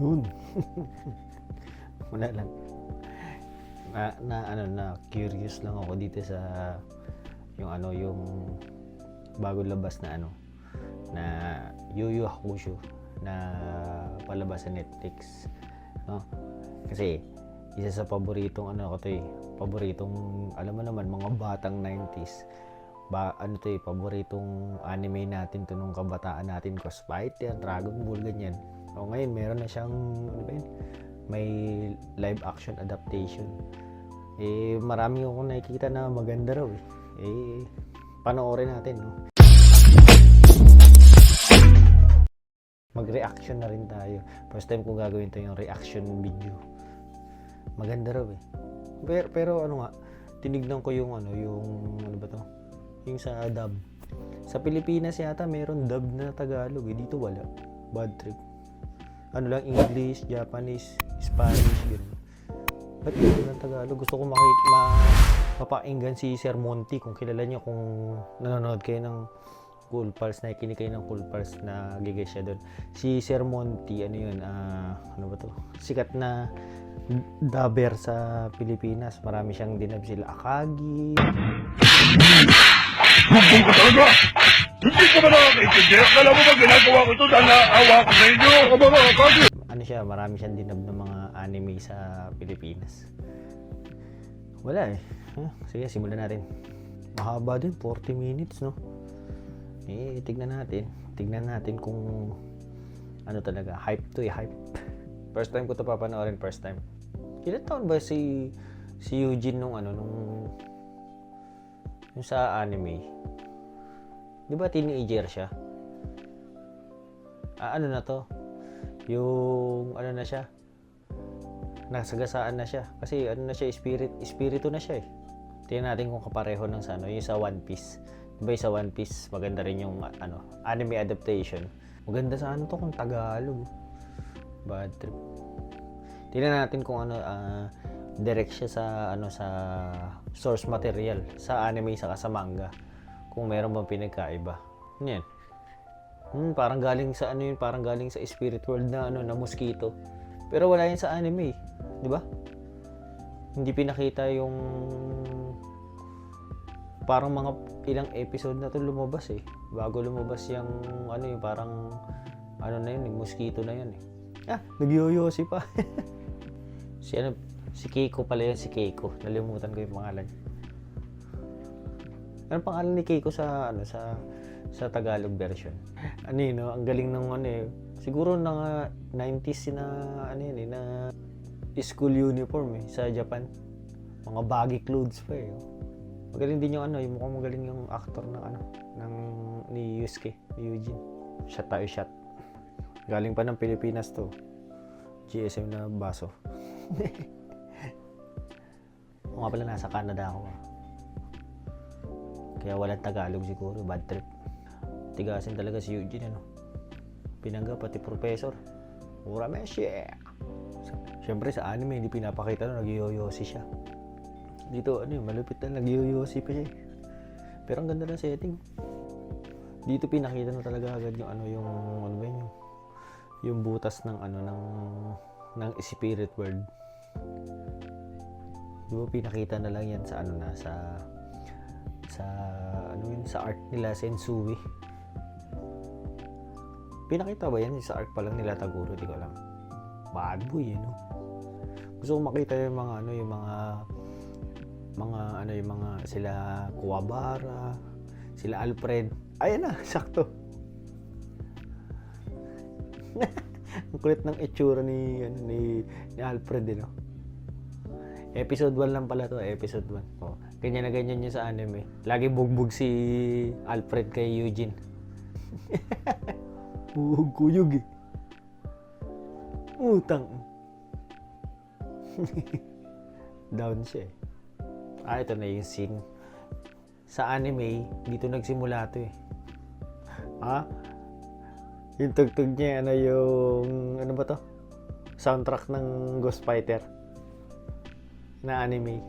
Yun. Wala lang. Na, na ano na curious lang ako dito sa yung ano yung bago labas na ano na Yu Yu Hakusho na palabas sa Netflix no kasi isa sa paboritong ano ko to eh paboritong alam mo naman mga batang 90s ba ano to eh paboritong anime natin to nung kabataan natin Ghost Fighter, Dragon Ball ganyan o ngayon meron na siyang ano ba yun? May live action adaptation. Eh marami akong nakikita na maganda raw eh. Eh panoorin natin no? Mag-reaction na rin tayo. First time ko gagawin to yung reaction video. Maganda raw eh. Pero, pero ano nga tinignan ko yung ano yung ano ba to? Yung sa dub. Sa Pilipinas yata meron dub na Tagalog eh. Dito wala. Bad trip ano lang English Japanese Spanish gano'n ba't dito ng Tagalog gusto ko makita ma, mapainggan si Sir Monty kung kilala niyo kung nanonood kayo ng Cool Pals, nakikinig kayo ng Cool Pals na gigay siya doon. Si Sir Monty, ano yun, ah, ano ba to? Sikat na dubber sa Pilipinas. Marami siyang dinab sila. Akagi. Bumbong ka! Hindi ka ba nakakaintindi? Kala mo ba ginagawa ko ito dahil naawa ko sa inyo? Ako ba mga kasi? Ano siya, marami siyang dinab ng mga anime sa Pilipinas. Wala eh. Huh? Sige, simulan natin. Mahaba din, 40 minutes, no? Eh, tignan natin. Tignan natin kung ano talaga. Hype to eh, hype. First time ko to papanoorin, first time. Ilan taon ba si si Eugene nung ano, nung yung sa anime? Di ba teenager siya? Ah, ano na to? Yung ano na siya? Nasagasaan na siya. Kasi ano na siya, spirit, espiritu na siya eh. Tingnan natin kung kapareho ng sa ano, yung sa One Piece. Diba yung sa One Piece, maganda rin yung ano, anime adaptation. Maganda sa ano to kung Tagalog. Bad trip. Tingnan natin kung ano ah, direct siya sa ano sa source material sa anime saka sa manga. Kung meron bang pinagkaiba. Yan. Hmm, parang galing sa ano yun, parang galing sa spirit world na ano na mosquito. Pero wala yan sa anime, eh. 'di ba? Hindi pinakita yung parang mga ilang episode na to lumabas eh. Bago lumabas yung ano yung parang ano na yun, yung mosquito na yun eh. Ah, nagyoyosi pa. si ano, si Keiko pala yun, si Keiko. Nalimutan ko yung pangalan. Ano pangalan ni Keiko sa ano sa sa Tagalog version? Ano no? ang galing ng ano eh. Siguro na 90s na ano yun eh, na school uniform eh sa Japan. Mga baggy clothes pa eh. oh. Magaling din yung ano, yung mukhang magaling yung actor ng ano, ng ni Yusuke, ni Eugene. Shot tayo shot. Galing pa ng Pilipinas to. GSM na baso. o nga pala, nasa Canada ako. Kaya walang Tagalog siguro, bad trip. Tigasin talaga si Eugene, ano. Pinangga pati professor. Mura meshi. Siyempre sa anime, hindi pinapakita na nag-yoyosi siya. Dito, ano yun, malupit na nag-yoyosi pa siya. eh. Pero ang ganda ng setting. Dito pinakita na talaga agad yung ano yung ano ba yun, yung yung butas ng ano ng ng spirit world. Di ba pinakita na lang yan sa ano na sa sa ano yun sa art nila Sensui. Pinakita ba yan sa art pa lang nila Taguro, di ko alam. Bad boy, eh, no? Gusto ko makita yung mga ano yung mga mga ano yung mga sila Kuwabara, sila Alfred. Ayan na, sakto. Ang kulit ng itsura ni ano, ni, ni Alfred, eh, no? Episode 1 lang pala to, episode 1. Oh, ganyan na ganyan yun sa anime. Lagi bugbog si Alfred kay Eugene. Buhog kuyog eh. Utang. Down siya eh. Ah, ito na yung scene. Sa anime, dito nagsimula to eh. Ha? Yung tugtog niya, ano yung, ano ba to? Soundtrack ng Ghost Fighter. Na anime.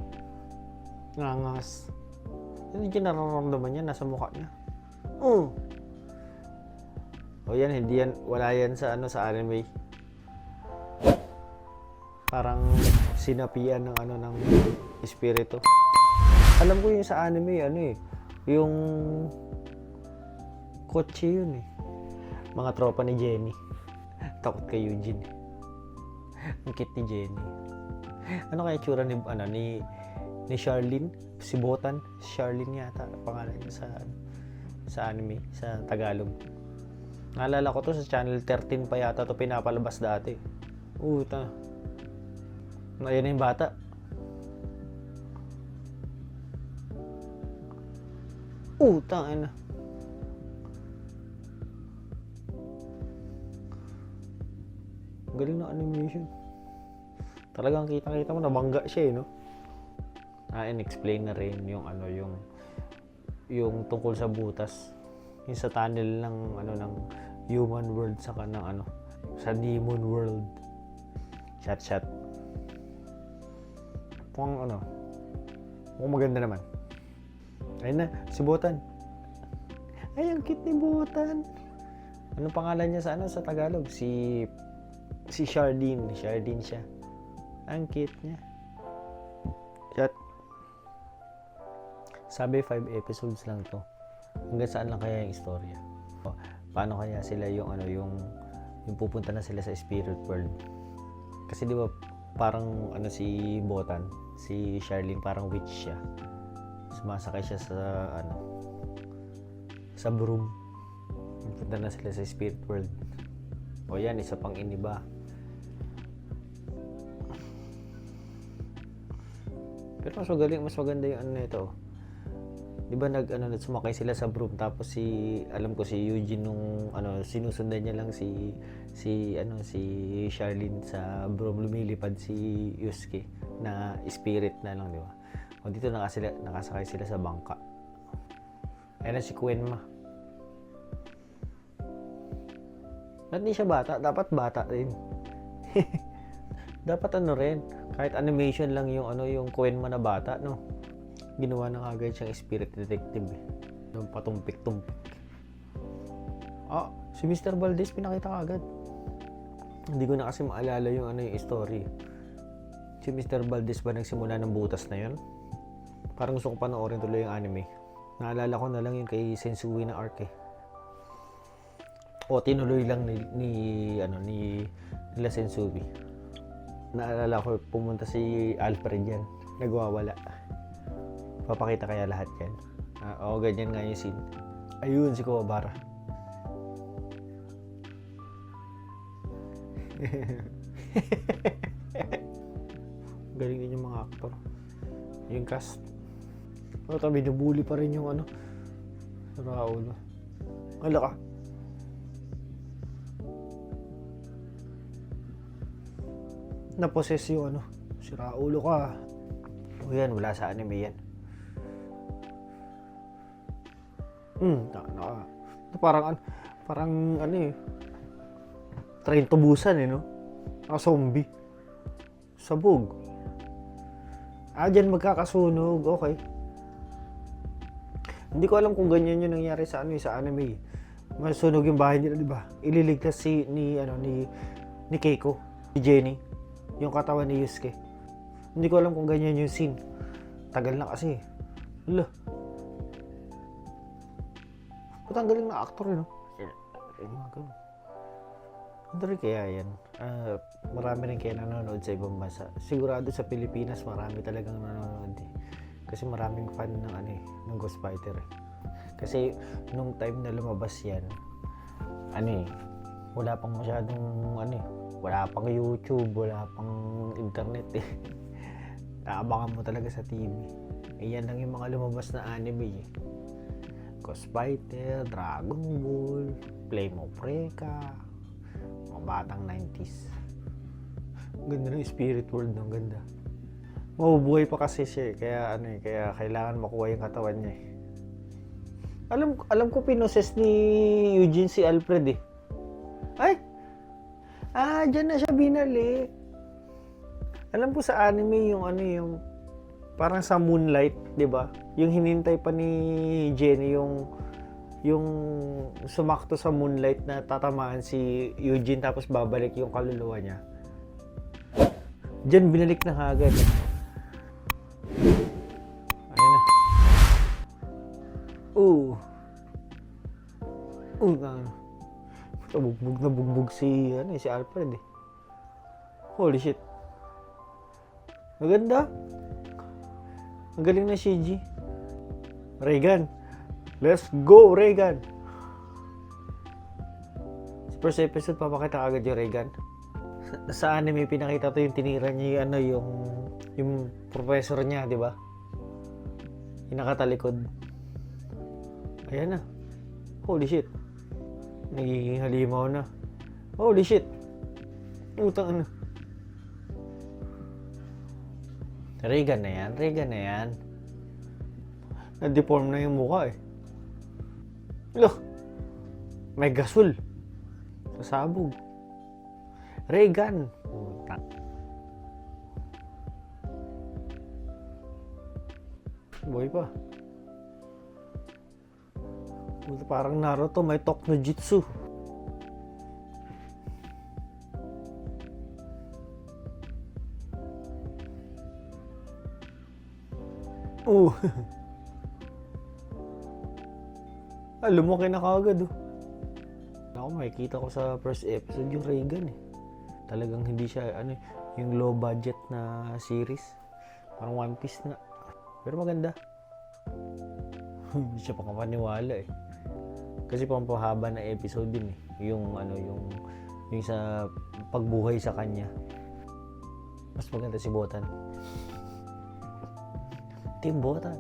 Ngangas. Hindi niya nararamdaman niya, nasa mukha niya. Oh. O yan, hindi yan, wala yan sa ano sa anime. parang sinapian ng ano ng espiritu. Alam ko yung sa anime ano eh, yung kotse yun eh. Mga tropa ni Jenny. Takot kay Eugene. Ang cute ni Jenny. Ano kaya tsura ni ano ni ni Charlene? Si Botan, Charlene yata pangalan sa sa anime, sa Tagalog. Naalala ko to sa channel 13 pa yata to pinapalabas dati. Uta. Ayun na yung bata. Ina. Ang Galing ng animation. Talagang kita-kita mo nabangga siya eh, no? Ah, and explain na rin yung ano yung yung tungkol sa butas. Yung sa tunnel ng ano ng human world sa kanang ano sa demon world. Chat chat. Pang ano. Mukhang maganda naman. Ayun na, si Botan. Ay, ang cute ni Botan. Anong pangalan niya sa ano sa Tagalog? Si si Shardine. Shardine siya. Ang cute niya. Sabi 5 episodes lang to. Hanggang saan lang kaya yung istorya? Paano kaya sila yung ano yung yung pupunta na sila sa spirit world? Kasi di ba parang ano si Botan, si Charlene parang witch siya. Sumasakay siya sa ano sa broom. Pupunta na sila sa spirit world. O yan, isa pang iniba. Pero mas magaling, mas maganda yung ano nito. Di ba nag ano sumakay sila sa broom tapos si alam ko si Eugene nung ano sinusundan niya lang si si ano si Charlene sa broom lumilipad si Yusuke na spirit na lang di ba. O dito nakasila, nakasakay sila sa bangka. Ayan na si Quenma. Ba't di siya bata? Dapat bata rin. Dapat ano rin, kahit animation lang yung ano yung Quenma na bata, no? Ginawa na agad siyang spirit detective eh. Yung patumpik-tumpik. Ah, si Mr. Valdez pinakita ka agad. Hindi ko na kasi maalala yung ano yung story. Si Mr. Valdez ba nagsimula ng butas na yun? Parang gusto ko panoorin tuloy yung anime. Naalala ko na lang yung kay Sensui na arc eh. O tinuloy lang ni, ni ano ni nila Sensui. Naalala ko pumunta si Alfred yan. Nagwawala. Papakita kaya lahat yan. Ah, oo, ganyan nga yung scene. Ayun si Kawabara. Galing din yung mga aktor. Yung cast. O, tabi, binubuli pa rin yung ano. Raulo. Wala ka. Naposes yung ano. Si Raulo ka. O yan, wala sa anime yan. Hmm, na, na, na, parang parang ano eh. Train tubusan eh, no? Naka zombie. Sabog. Ah, dyan magkakasunog. Okay. Hindi ko alam kung ganyan yung nangyari sa ano sa anime. Masunog yung bahay nila, di ba? Ililigtas si ni ano ni ni Keiko, ni Jenny, yung katawan ni Yusuke. Hindi ko alam kung ganyan yung scene. Tagal na kasi. Hala. Ba't ang galing na actor yun? Eh, mga ganun. Ano rin kaya yan? Ah, marami rin kaya nanonood sa ibang bansa. Sigurado sa Pilipinas marami talagang nanonood eh. Kasi maraming fan ng ano eh, ng Ghost Fighter eh. Kasi nung time na lumabas yan, ano eh, wala pang masyadong ano eh, wala pang YouTube, wala pang internet eh. Naabangan mo talaga sa TV. Eh yan lang yung mga lumabas na anime eh. Ghost Fighter, Dragon Ball, Flame of Recca, mga batang 90s. Ang Ganda ng spirit world ng ganda. Mabubuhay pa kasi siya eh, kaya ano eh, kaya kailangan makuha yung katawan niya eh. Alam alam ko pinoses ni Eugene si Alfred eh. Ay! Ah, dyan na siya binali. Alam ko sa anime yung ano yung parang sa Moonlight, 'di ba? Yung hinintay pa ni Jenny yung yung sumakto sa Moonlight na tatamaan si Eugene tapos babalik yung kaluluwa niya. Diyan binalik na kagad. Ayan na. Oo. Oo. Puta, bugbog na bugbog si, ano, si Alfred eh. Holy shit. Maganda. Ang galing na CG. Reagan. Let's go, Reagan. First episode, papakita agad yung Reagan. Sa, sa anime, pinakita to yung tinira niya yung, ano, yung, yung professor niya, di ba? Yung nakatalikod. Ayan na. Holy shit. Nagiging halimaw na. Holy shit. Utang ano. Reagan na yan. Reagan na yan. Na-deform na yung mukha eh. Look. May gasol. Sa sabog. Reagan. Utang. Boy pa. Parang Naruto, may talk no Oh. ah, lumaki na kagad oh. Ako, makikita ko sa first episode yung Reagan eh. Talagang hindi siya, ano, yung low budget na series. Parang One Piece na. Pero maganda. Hindi siya pakapaniwala eh. Kasi pampahaba na episode din eh. Yung ano, yung yung sa pagbuhay sa kanya. Mas maganda si Botan. Team Botan.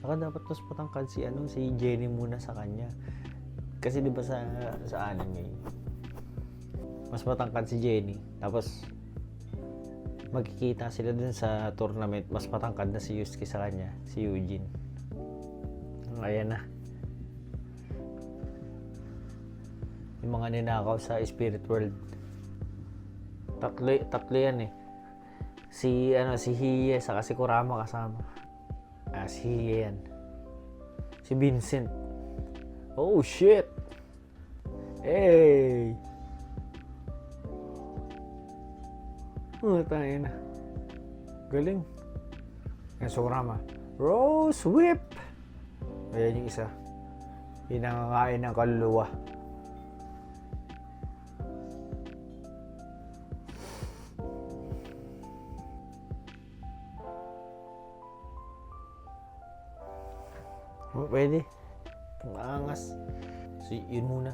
Saka dapat mas patangkad si ano, si Jenny muna sa kanya. Kasi 'di ba sa sa anime, mas matangkad si Jenny. Tapos magkikita sila dun sa tournament, mas matangkad na si Yusuke sa kanya, si Eugene. Ayan na. Yung mga ninakaw sa Spirit World. Tatlo, tatlo yan eh. Si, ano, si Hiye, saka si Kurama kasama. Ah, si Hiye yan. Si Vincent. Oh, shit! Hey! Oh, tayo na. Galing. Yan, si Kurama. Rose Whip! Ayan yung isa. Pinangakain ng kaluluwa. Pwede. Maangas. So, yun muna.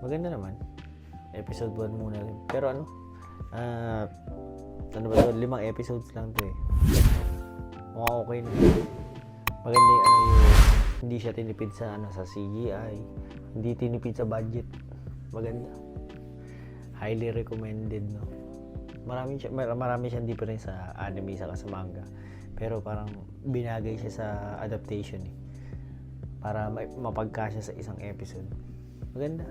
Maganda naman. Episode 1 muna. Pero ano? Ah, ano ba to? Limang episodes lang to eh. Mukhang okay na. Maganda yung ano yung hindi siya tinipid sa ano sa CGI, hindi tinipid sa budget. Maganda. Highly recommended no. Marami siya mar- marami siyang difference sa anime sa sa manga. Pero parang binagay siya sa adaptation eh. Para ma- mapagkasya sa isang episode. Maganda.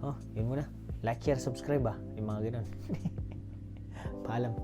Oh, yun muna. Like, share, subscribe ah. Yung mga ganun. Paalam.